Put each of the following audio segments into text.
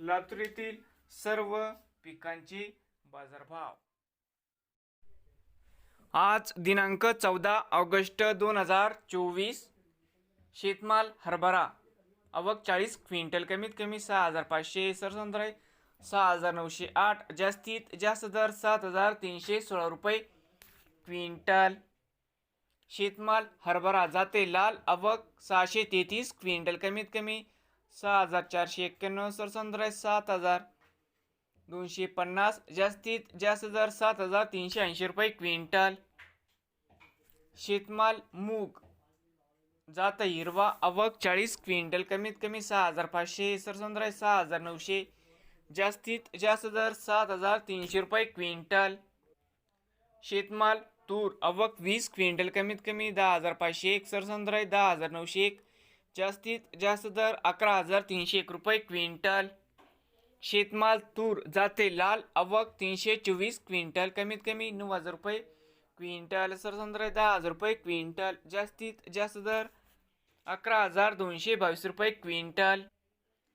लातूर येथील सर्व पिकांची बाजारभाव. आज दिनांक चौदा ऑगस्ट दोन हजार चोवीस शेतमाल हरभरा आवक चाळीस क्विंटल कमीत कमी सहा हजार पाचशे सरसंत्र सहा हजार नऊशे आठ जास्तीत जास्त दर सात हजार तीनशे सोळा रुपये. क्विंटल शेतमाल हरभरा जाते लाल आवक सहाशे तेहतीस क्विंटल कमीत कमी सहा हजार चारशे एक्क्याण्णव सरसंत्र सात हजार. दोनशे पन्नास जास्तीत जास्त दर सात हजार तीनशे ऐंशी रुपये क्विंटल. शेतमाल मूग जात हिरवा आवक चाळीस क्विंटल कमीत कमी सहा हजार पाचशे सरसंत्र सहा हजार नऊशे. जास्तीत जास्त दर सात हजार तीनशे रुपये क्विंटल. शेतमाल तूर अवक वीस क्विंटल कमीत कमी दहा हजार पाचशे एक सरसंत्र दहा हजार नऊशे एक. जास्तीत जास्त दर अकरा हजार तीनशे एक रुपये क्विंटल. शेतमाल तूर जाते लाल आवक तीनशे चोवीस क्विंटल कमीत कमी नऊ हजार रुपये क्विंटल. सरसंत्र दहा हजार रुपये क्विंटल जास्तीत जास्त दर अकरा हजार दोनशे बावीस रुपये क्विंटल.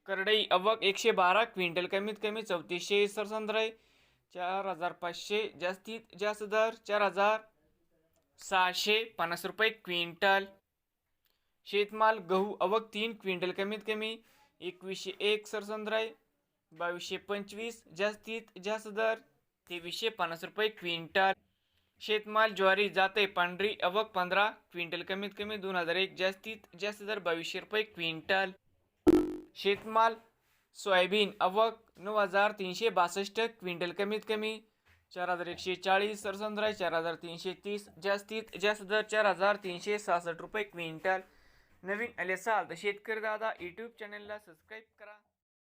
करडई अवक एकशे बारा क्विंटल कमीत कमी चौतीसशे. सरसंत्र चार हजार पाचशे जास्तीत जास्त दर चार हजार सहाशे पन्नास रुपये क्विंटल. शेतमाल गहू अवक तीन क्विंटल कमीत कमी एकवीसशे एक सरसंद्राय बावीसशे पंचवीस जास्तीत जास्त दर तेवीसशे पन्नास रुपये क्विंटल. शेतमाल ज्वारी जाते पांढरी अवक पंधरा क्विंटल कमीत कमी दोन हजार एक जास्तीत जास्त दर बावीसशे रुपये क्विंटल. शेतमाल सोयाबीन अवक नऊ हजार तीनशे बासष्ट क्विंटल कमीत कमी चार हजार एकशे चाळीस सरसंद्राय चार हजार तीनशे तीस जास्तीत जास्त दर चार हजार तीनशे सहासष्ट रुपये क्विंटल. नवीन आले असाल तर शेतकरी दादा यूट्यूब चॅनलला सबस्क्राईब करा.